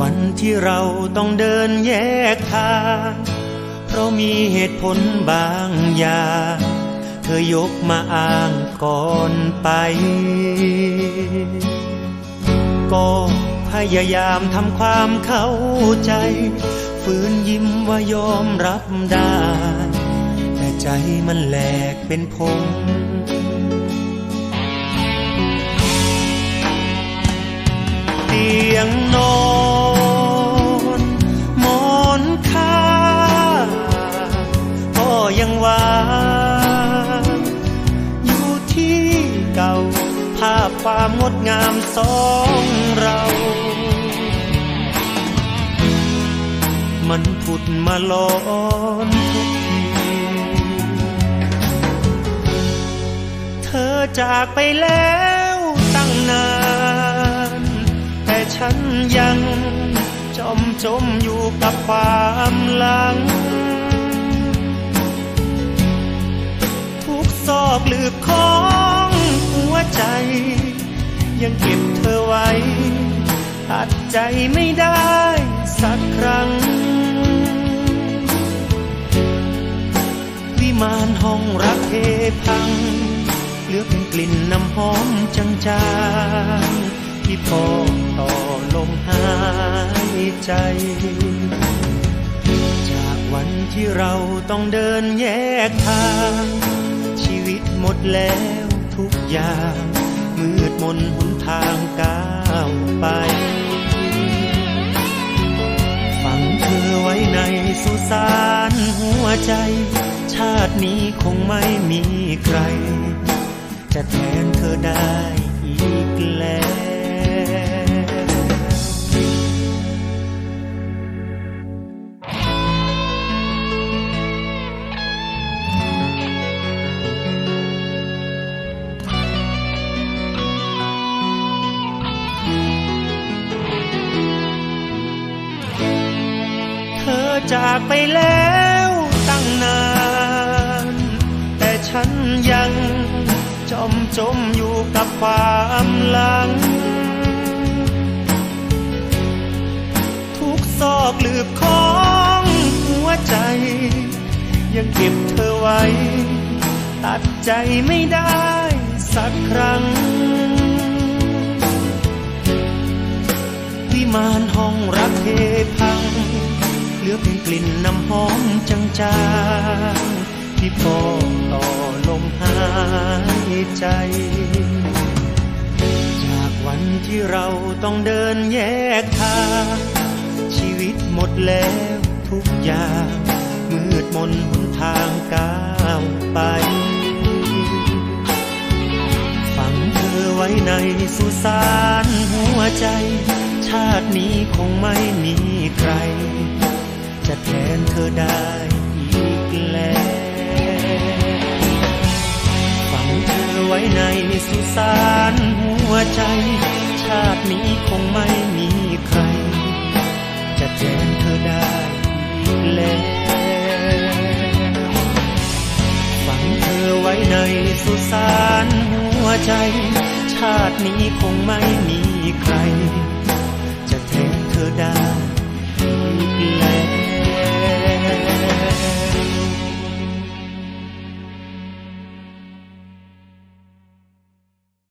วันที่เราต้องเดินแยกทาง เพราะมีเหตุผลบางอย่าง เธอยกมาอ้างก่อนไป ก็พยายามทำความเข้าใจ ฝืนยิ้มว่ายอมรับได้ แต่ใจมันแหลกเป็นพงเตียงนอน ยังวางอยู่ที่เก่า ภาพความงดงามสองเรา มันผุดมาลอนทุกทีเธอจากไปแล้วตั้งนาน แต่ฉันยังจมจมอยู่กับความหลัง ไว้ตัดใจไม่ได้สักครั้ง วิมานห้องรักเทพัง เหลือเป็นกลิ่นน้ำหอมจางๆที่พอต่อลมหายใจ จากวันที่เราต้องเดินแยกทาง ชีวิตหมดแล้วทุกอย่าง มืดมนหนทาง สารหัวใจ ชาตินี้คงไม่มีใคร จะแทนเธอได้อีกแล้ว จากไปแล้วตั้งนาน แต่ฉันยังจมจมอยู่กับความหลัง ทุกซอกลืบของหัวใจ ยังเก็บเธอไว้ ตัดใจไม่ได้สักครั้ง วิมาน อเป็นกลิ่นน้ำหอมจางๆที่พอต่อลมหายใจ จากวันที่เราต้องเดินแยกทาง ชีวิตหมดแล้วทุกอย่างมืดมนหนทางก้าวไปฝังเธอไว้ในสุสานหัวใจ ชาตินี้คงไม่มีใคร จะแทนเธอได้อีกแล้วฝังเธอไว้ในสุสานหัวใจ ชาตินี้คงไม่มีใคร จะแทนเธอได้อีกแล้วฝังเธอไว้ในสุสานหัวใจ ชาตินี้คงไม่มีใคร จะแทนเธอได้